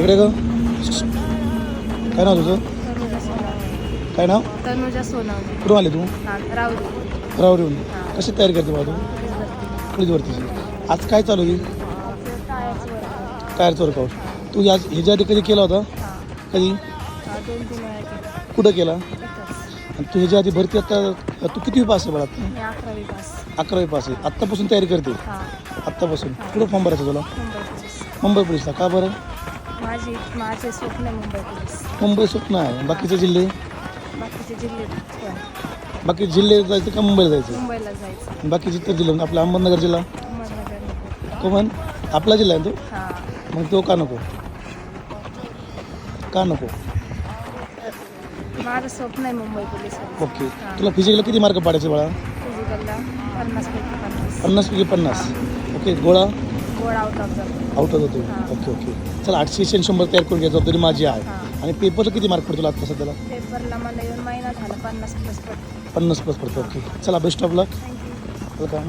इकडे ग. काय नाव तुझं? काय नाव? तनुजा सोनावणे. कुठून आले तू? हा, रावरी रावरीहून हां. कशी तयारी करते बा तू? पोलीस भरतीची आज काय चालू आहे? टायरचं वर्क टायरचं वर्कआउट तू आज ह्याच्या आधी कधी केला होता? कधी? दोन तीन वेळा केलं कुठं केला? इथंच आणि तू ह्याच्या आधी भरती आता तू किती पास आहे मी अकरावी पास. अकरावी पास आहे. आत्तापासून तयारी करते? हां. आत्तापासून. कुठं फॉर्म भरायचं तुला? मुंबई पोलीसला का बरं? माझी माझे स्वप्न मुंबई पोलीस. मुंबई स्वप्न आहे. बाकीचे जिल्हे? बाकीचे जिल्हे पण. बाकी जिल्हे जायचं का मुंबईला जायचं? मुंबईला जायचं. बाकीचे इतर जिल्हे म्हणजे आपला अहमदनगर जिल्हा. अहमदनगर नको. तो म्हण आपला जिल्हा आहे तो? हां. मग तो का नको? का नको? माझं स्वप्न आहे मुंबई पोलीस ओके. तुला फिजिकला किती मार्क पाडायचे बाळा? फिजिकलला पन्नास पैकी पन्नास. पन्नास पैकी पन्नास. ओके गोळा? गोड आउट ऑफ जातो आउट होतो हां. Okay okay. चला आठशे एकशे शंभर तयार करून घ्या जबाबदारी माझी आहे. हां. आणि पेपरला किती मार्क पडतो आता सध्याला? पेपरला मला येऊन महिना झाला पन्नास प्लस पडतो पन्नास प्लस पडतो ओके. चला best of luck thank you welcome